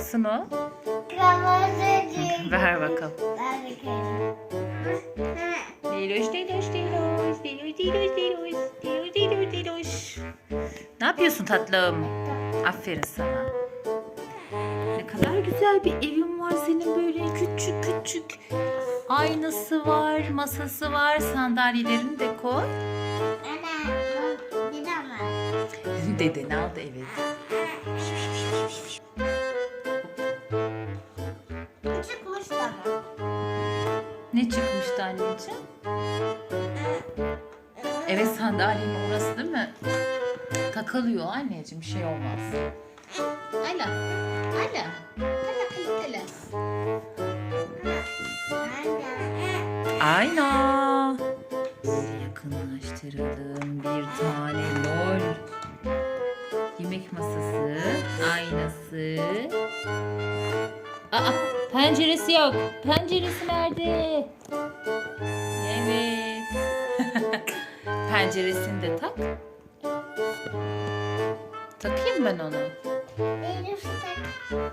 Kırmızı Ver bakalım. Ben de kırmızı. Diloş, diloş, diloş, diloş, diloş, diloş, diloş, diloş, diloş. Ne yapıyorsun tatlım? Aferin sana. Ne kadar güzel bir evin var senin böyle küçük küçük. Aynası var, masası var, sandalyelerini de koy. Ana, bir ama. Dedeni aldı evet. Çıkmıştı anneciğim? Evet sandalyenin orası değil mi? Takılıyor anneciğim bir şey olmaz. Ala. Ala. Ala ala ala. Ayna. Yakınlaştıralım bir tane lol. Yemek masası, aynası. Aa, penceresi yok. Penceresi nerede? Penceresini de tak. Takayım ben onu. Elif tak.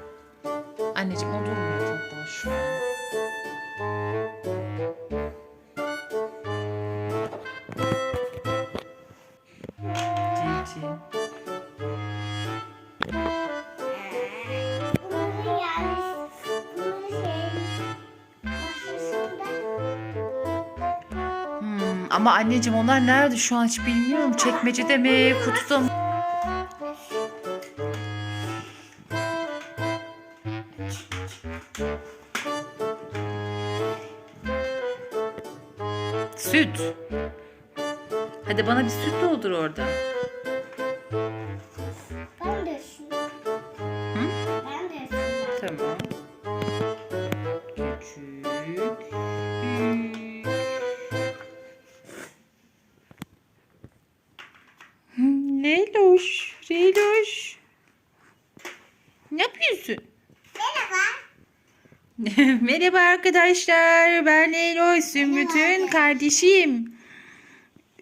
Ama anneciğim onlar nerede şu an hiç bilmiyorum. Çekmecede mi, kutuda mı? Süt. Hadi bana bir süt doldur orada. ben de şunu. Hı? Ben de şunu. Tamam. Leyloş. Leyloş. Ne yapıyorsun? Merhaba. Merhaba arkadaşlar. Ben Leyloş. Zümrüt'ün kardeşiyim.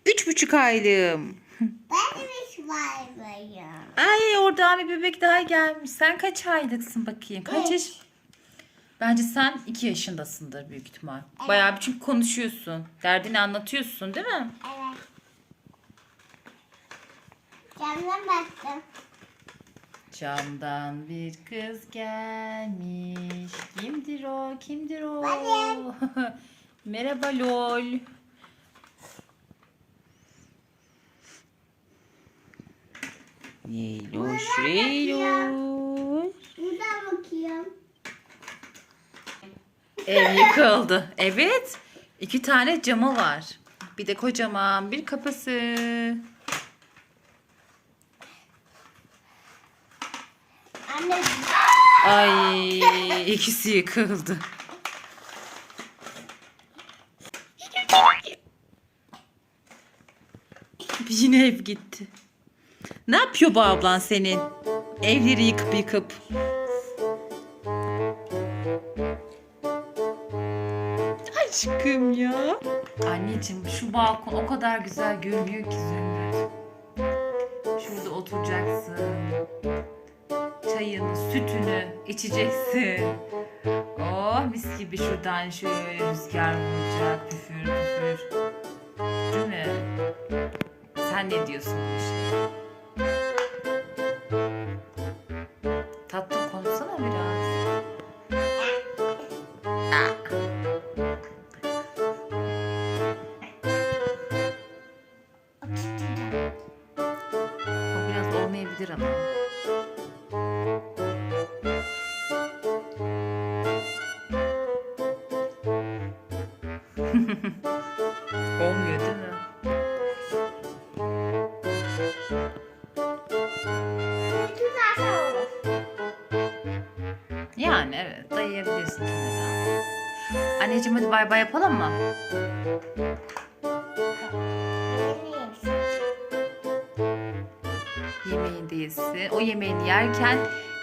Üç buçuk aylığım. Ben de var bayım. Ay oradan bir bebek daha gelmiş. Sen kaç aylıksın bakayım? Kaç Beş. yaş? Bence sen iki yaşındasındır büyük ihtimal. Bayağı bir çünkü konuşuyorsun. Derdini anlatıyorsun değil mi? Evet. Camdan baktım. Camdan bir kız gelmiş. Kimdir o? Kimdir o? Merhaba lol. Leyloş, Leyloş. Buradan bakıyorum. Ev yıkıldı. Evet. iki tane camı var. Bir de kocaman bir kapısı. Ay ikisi yıkıldı. Yine ev gitti. Ne yapıyor bu ablan senin? Evleri yıkıp yıkıp. Aşkım ya. Anneciğim şu balkon o kadar güzel görünüyor ki Zümrüt. Şurada oturacaksın. Çayını, sütünü içeceksin. Oh mis gibi şuradan şöyle rüzgar vuracak. Püfür püfür. Değil mi? Sen ne diyorsun bu işe? Tatlım konuşsana biraz. Ah. Olmuyor değil mi? Yani evet dayayabilirsin kenara. Anneciğim hadi bay bay yapalım mı? Yemeğini de. O yemeğini yerken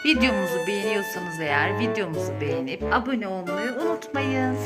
videomuzu beğeniyorsanız eğer videomuzu beğenip abone olmayı unutmayın.